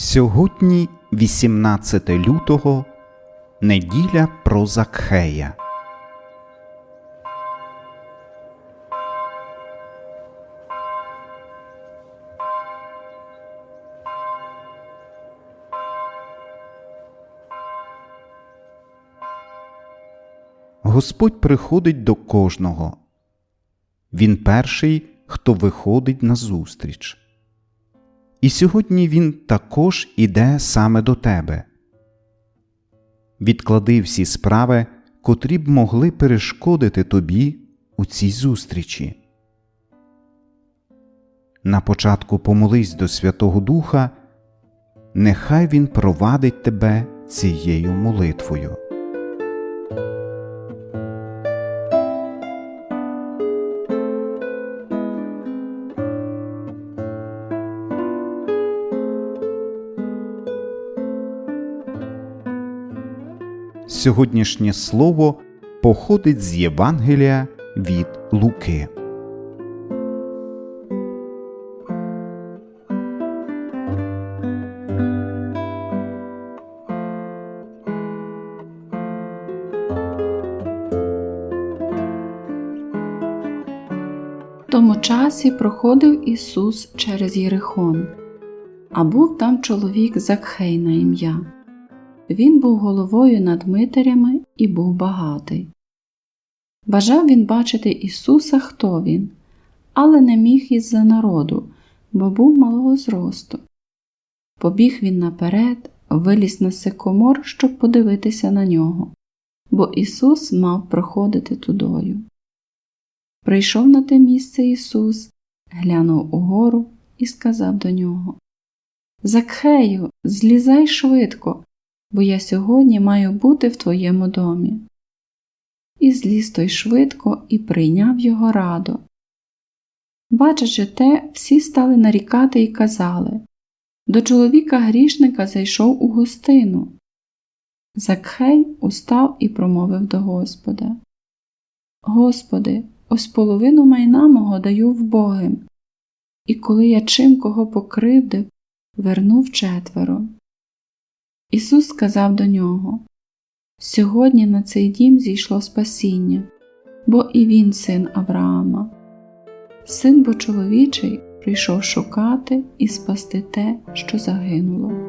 Сьогодні 18 лютого, неділя про Закхея. Господь приходить до кожного. Він перший, хто виходить назустріч. І сьогодні Він також іде саме до тебе. Відклади всі справи, котрі б могли перешкодити тобі у цій зустрічі. На початку помолись до Святого Духа, нехай Він провадить тебе цією молитвою. Сьогоднішнє слово походить з Євангелія від Луки. Тому часі проходив Ісус через Єрихон, а був там чоловік Закхей на ім'я. Він був головою над митарями і був багатий. Бажав він бачити Ісуса, хто він, але не міг із-за народу, бо був малого зросту. Побіг він наперед, виліз на сикомор, щоб подивитися на нього, бо Ісус мав проходити тудою. Прийшов на те місце Ісус, глянув угору і сказав до нього Закхею, злізай швидко, бо я сьогодні маю бути в твоєму домі. І зліз той швидко і прийняв його радо. Бачачи те, всі стали нарікати і казали До чоловіка грішника зайшов у гостину. Закхей устав і промовив до Господа Господи, ось половину майна мого даю вбогим, і коли я чим кого покривдив, вернув четверо. Ісус сказав до нього Сьогодні на цей дім зійшло спасіння, бо і він син Авраама. Син бо чоловічий прийшов шукати і спасти те, що загинуло.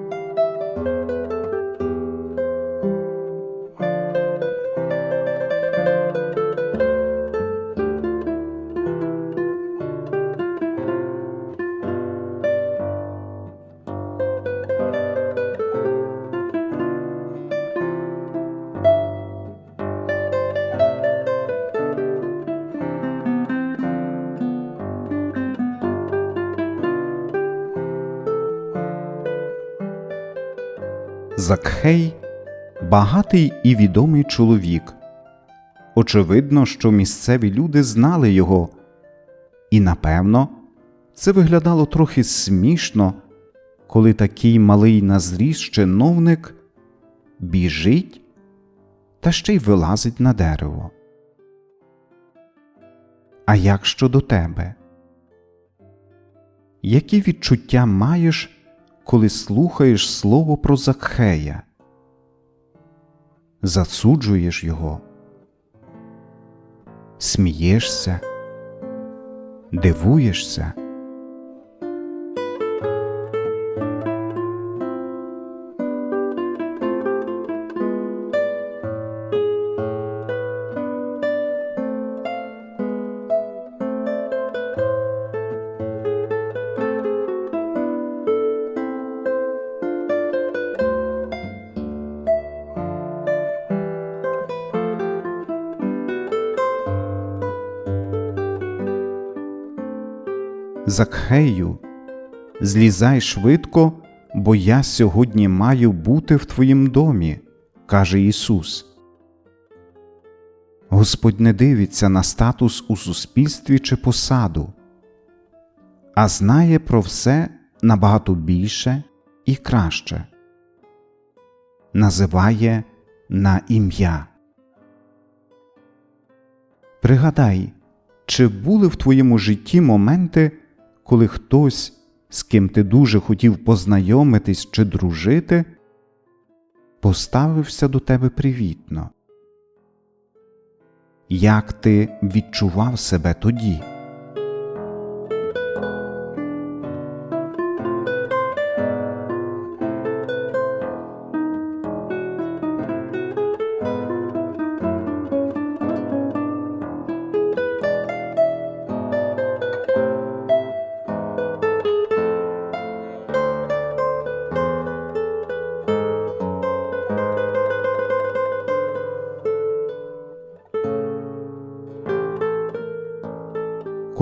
Закхей багатий і відомий чоловік. Очевидно, що місцеві люди знали його, і напевно, це виглядало трохи смішно, коли такий малий на зріст чиновник біжить та ще й вилазить на дерево. А як щодо тебе? Які відчуття маєш? Коли слухаєш слово про Закхея, засуджуєш його, смієшся, дивуєшся. Закхею, злізай швидко, бо я сьогодні маю бути в твоїм домі, каже Ісус. Господь не дивиться на статус у суспільстві чи посаду, а знає про все набагато більше і краще, називає на ім'я. Пригадай, чи були в твоєму житті моменти, коли хтось з ким ти дуже хотів познайомитись чи дружити, поставився до тебе привітно. Як ти відчував себе тоді?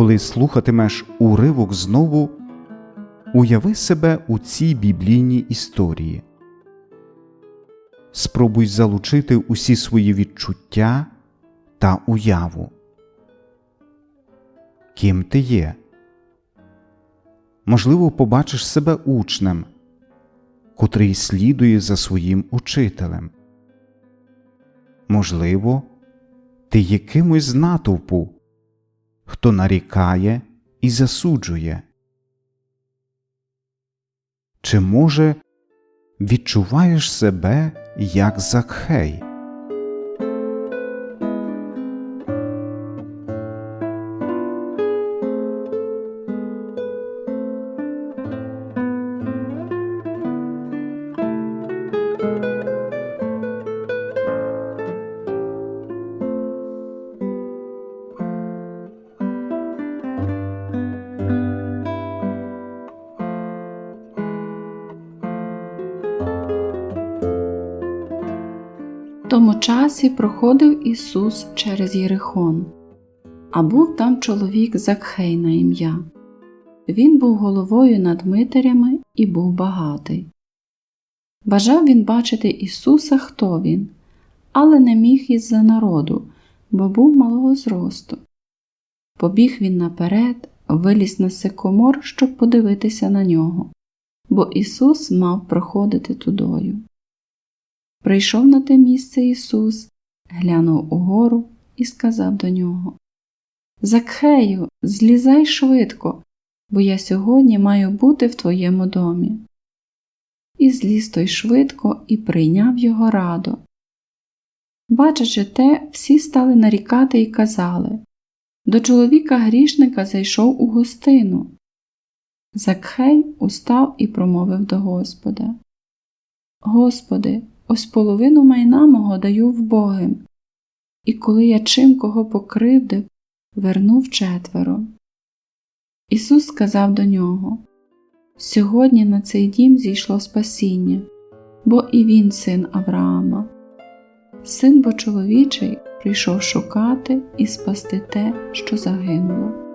Коли слухатимеш уривок знову, уяви себе у цій біблійній історії. Спробуй залучити усі свої відчуття та уяву. Ким ти є? Можливо, побачиш себе учнем, котрий слідує за своїм учителем. Можливо, ти є кимось з натовпу, хто нарікає і засуджує. Чи, може, відчуваєш себе як Закхей? Тому часі проходив Ісус через Єрихон, а був там чоловік Закхей на ім'я. Він був головою над митарями і був багатий. Бажав він бачити Ісуса, хто він, але не міг із-за народу, бо був малого зросту. Побіг він наперед, виліз на сикомор, щоб подивитися на нього, бо Ісус мав проходити тудою. Прийшов на те місце Ісус, глянув угору і сказав до нього Закхею, злізай швидко, бо я сьогодні маю бути в твоєму домі. І зліз той швидко і прийняв його радо. Бачачи те, всі стали нарікати і казали До чоловіка грішника зайшов у гостину. Закхей устав і промовив до Господа Господи, ось половину майна мого даю вбогим, і коли я чим кого покривдив, вернув четверо. Ісус сказав до нього Сьогодні на цей дім зійшло спасіння, бо і він син Авраама. Син бо чоловічий прийшов шукати і спасти те, що загинуло.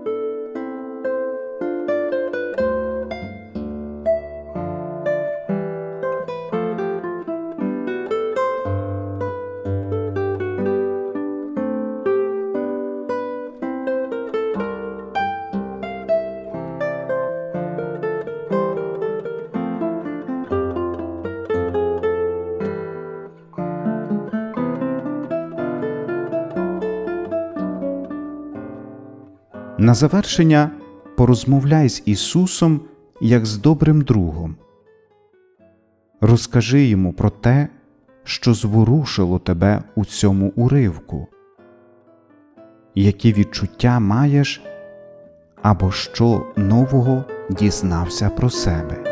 На завершення порозмовляй з Ісусом як з добрим другом. Розкажи йому про те, що зворушило тебе у цьому уривку, які відчуття маєш або що нового дізнався про себе.